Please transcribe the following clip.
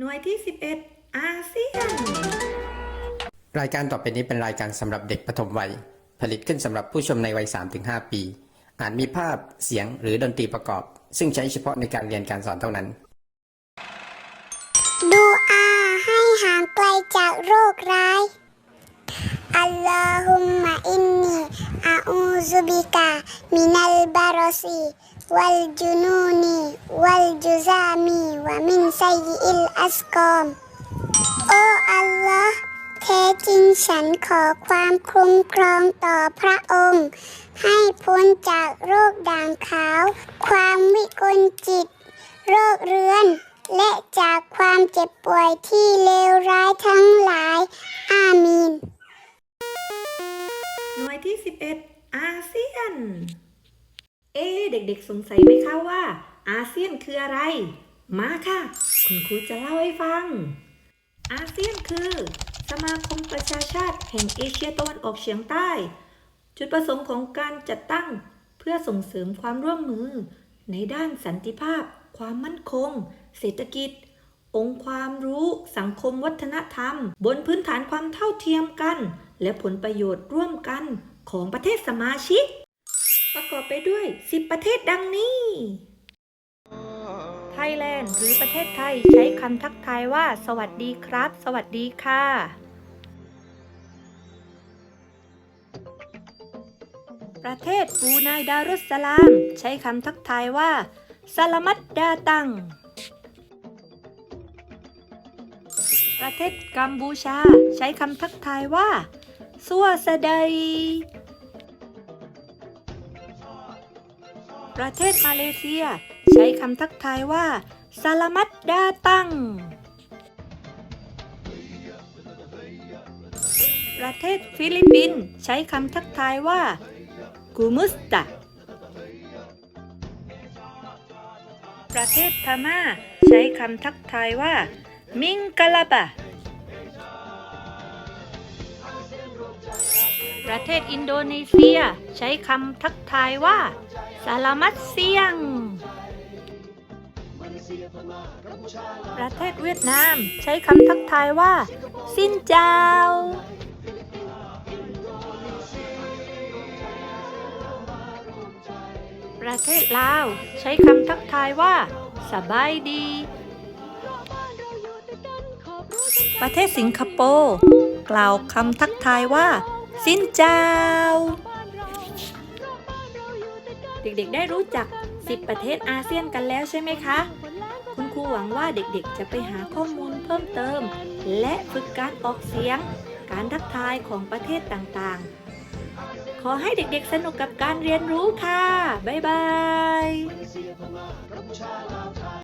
หน่วยที่ 11 อาเซียน รายการต่อไปนี้เป็นรายการสำหรับเด็กปฐมวัย ผลิตขึ้นสำหรับผู้ชมในวัย 3-5 ปี อาจมีภาพเสียงหรือดนตรีประกอบ ซึ่งใช้เฉพาะในการเรียนการสอนเท่านั้น ดูอาให้ห่างไกลจากโรคร้าย อัลลอฮุมมะอินนีอาอูซุบิกา มินัลบารอซี วัลจุนูนีวัลจุซามีวะมินไซยิอิลอัสกอมโอ้อัลลอฮ์แท้จริงฉันขอความคุ้มครองต่อพระองค์ ให้พ้นจากโรคด่างขาว ความวิกลจิต โรคเรื้อน และจากความเจ็บป่วยที่เลวร้ายทั้งหลาย อามีน หน่วยที่ 11 อาเซียน เอ๊เด็กๆสงสัยไหมคะว่า อาเซียนคืออะไร มาค่ะ คุณครูจะเล่าให้ฟัง อาเซียนคือ สมาคมประชาชาติแห่งเอเชียตะวันออกเฉียงใต้ จุดประสงค์ของการจัดตั้งเพื่อส่งเสริมความร่วมมือ ในด้านสันติภาพ ความมั่นคง เศรษฐกิจ องค์ความรู้สังคมวัฒนธรรม บนพื้นฐานความเท่าเทียมกัน และผลประโยชน์ร่วมกันของประเทศสมาชิก ประกอบไปด้วย 10 ประเทศดังนี้ ไทยแลนด์หรือประเทศไทยใช้คำทักทายว่า สวัสดีครับ สวัสดีค่ะ ประเทศบูไนดารุสสลาม ใช้คำทักทายว่าสลามัดดาตัง ประเทศกัมพูชา ใช้คำทักทายว่า สัวสดาย ประเทศมาเลเซีย ใช้คำทักทายว่าสลามัดดาตัง ประเทศฟิลิปปินส์ใช้คำทักทายว่ากูมุสตาประเทศพม่า ใช้คำทักทายว่า มิงกะลาบะ ประเทศอินโดนีเซีย ใช้คำทักทายว่า สลามัตเซียง ประเทศเวียดนามใช้คำทักทายว่า สินเจ้า ประเทศลาวใช้คำทักทายว่า สบายดี ประเทศสิงคโปร์กล่าวคำทักทายว่า สินเจ้า เด็กๆ ได้รู้จัก 10 ประเทศอาเซียนกันแล้วใช่ไหมคะ คุณครูหวังว่าเด็กๆ จะไปหาข้อมูลเพิ่มเติม และฝึกการออกเสียง การทักทายของประเทศต่างๆ ขอให้เด็กๆ สนุกกับการเรียนรู้ค่ะ บ๊ายบาย